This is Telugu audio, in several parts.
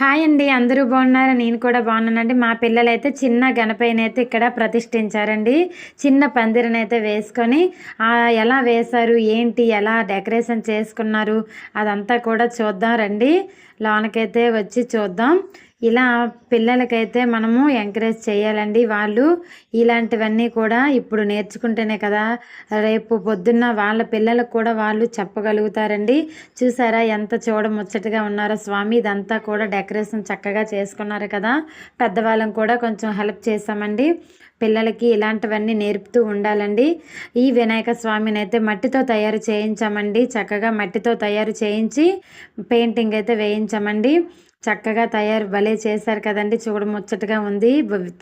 హాయ్ అండి అందరూ బాగున్నారు? నేను కూడా బాగున్నానండి. మా పిల్లలైతే చిన్న గణపైన ఇక్కడ ప్రతిష్ఠించారండి. చిన్న పందిరినైతే వేసుకొని ఎలా వేశారు ఏంటి ఎలా డెకరేషన్ చేసుకున్నారు అదంతా కూడా చూద్దాం రండి. లోనకైతే వచ్చి చూద్దాం. ఇలా పిల్లలకైతే మనము ఎంకరేజ్ చేయాలండి. వాళ్ళు ఇలాంటివన్నీ కూడా ఇప్పుడు నేర్చుకుంటేనే కదా రేపు పొద్దున్న వాళ్ళ పిల్లలకు కూడా వాళ్ళు చెప్పగలుగుతారండి. చూసారా ఎంత చూడముచ్చటగా ఉన్నారో స్వామి. ఇదంతా కూడా డెకరేషన్ చక్కగా చేసుకున్నారు కదా. పెద్దవాళ్ళం కూడా కొంచెం హెల్ప్ చేసామండి పిల్లలకి ఇలాంటివన్నీ నేర్పుతూ ఉండాలండి. ఈ వినాయక స్వామిని అయితే మట్టితో తయారు చేయించామండి. చక్కగా మట్టితో తయారు చేయించి పెయింటింగ్ అయితే వేయించామండి. చక్కగా తయారు భలే చేశారు కదండి. చూడ ముచ్చటగా ఉంది.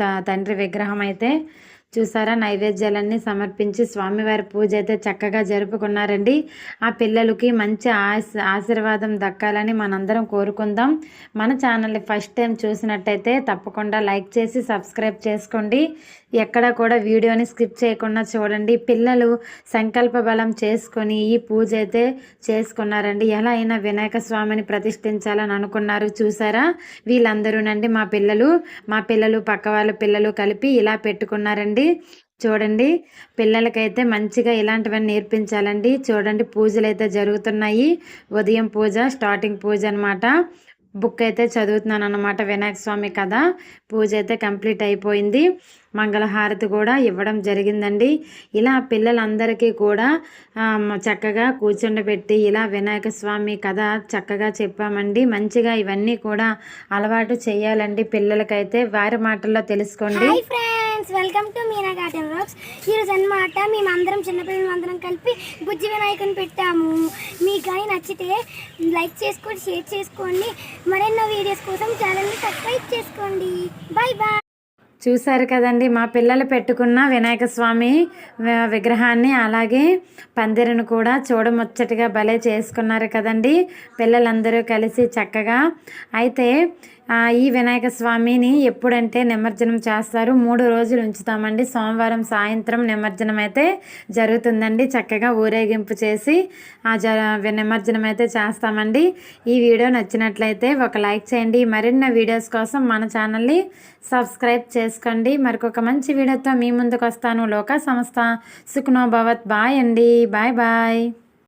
త- తండ్రి విగ్రహం అయితే. చూసారా? నైవేద్యాలన్నీ సమర్పించి స్వామివారి పూజ అయితే చక్కగా జరుపుకున్నారండి. ఆ పిల్లలకి మంచి ఆశ ఆశీర్వాదం దక్కాలని మనందరం కోరుకుందాం. మన ఛానల్ని ఫస్ట్ టైం చూసినట్టయితే తప్పకుండా లైక్ చేసి సబ్స్క్రైబ్ చేసుకోండి. ఎక్కడ కూడా వీడియోని స్కిప్ చేయకుండా చూడండి. పిల్లలు సంకల్ప బలం చేసుకొని ఈ పూజ అయితే చేసుకున్నారండి. ఎలా అయినా వినాయక స్వామిని ప్రతిష్ఠించాలని అనుకున్నారు. చూసారా? వీళ్ళందరూనండి మా పిల్లలు. మా పిల్లలు పక్క వాళ్ళ పిల్లలు కలిపి ఇలా పెట్టుకున్నారండి. చూడండి. పిల్లలకైతే మంచిగా ఇలాంటివన్నీ నేర్పించాలండి. చూడండి పూజలు అయితే జరుగుతున్నాయి. ఉదయం పూజ స్టార్టింగ్ పూజ అనమాట బుక్ అయితే చదువుతున్నాను అనమాట వినాయక స్వామి కథ. పూజ అయితే కంప్లీట్ అయిపోయింది. మంగళహారతి కూడా ఇవ్వడం జరిగిందండి. ఇలా పిల్లలందరికీ కూడా చక్కగా కూర్చుండబెట్టి ఇలా వినాయక స్వామి కథ చక్కగా చెప్పామండి. మంచిగా ఇవన్నీ కూడా అలవాటు చేయాలండి పిల్లలకైతే. వారి మాటల్లో తెలుసుకోండి. Friends welcome to Meena garden rocks ఈరోజు అన్నమాట మేమందరం చిన్నపిల్లలు అందరం కలిపి బుజ్జి వినాయకుని పెట్టాము. మీకు కానీ నచ్చితే లైక్ చేసుకోండి షేర్ చేసుకోండి. మరెన్నో వీడియోస్ కోసం ఛానల్ని సబ్స్క్రైబ్ చేసుకోండి. బాయ్ బాయ్ చూశారు కదండి మా పిల్లలు పెట్టుకున్న వినాయక స్వామి విగ్రహాన్ని అలాగే పందిరిని కూడా చూడముచ్చటగా భలే చేసుకున్నారు కదండి. పిల్లలందరూ కలిసి చక్కగా. అయితే ఈ వినాయక స్వామిని ఎప్పుడంటే నిమజ్జనం చేస్తారు. మూడు రోజులు ఉంచుతామండి. సోమవారం సాయంత్రం నిమజ్జనం అయితే జరుగుతుందండి. చక్కగా ఊరేగింపు చేసి ఆ జ నిమజ్జనం అయితే చేస్తామండి. ఈ వీడియో నచ్చినట్లయితే ఒక లైక్ చేయండి. మరిన్ని వీడియోస్ కోసం మన ఛానల్ని సబ్స్క్రైబ్ చేసుకోండి. మరికొక మంచి వీడియోతో మీ ముందుకు వస్తాను. లోక సంస్థ సుఖ్నోభవత్. బాయ్ అండి. Bye bye.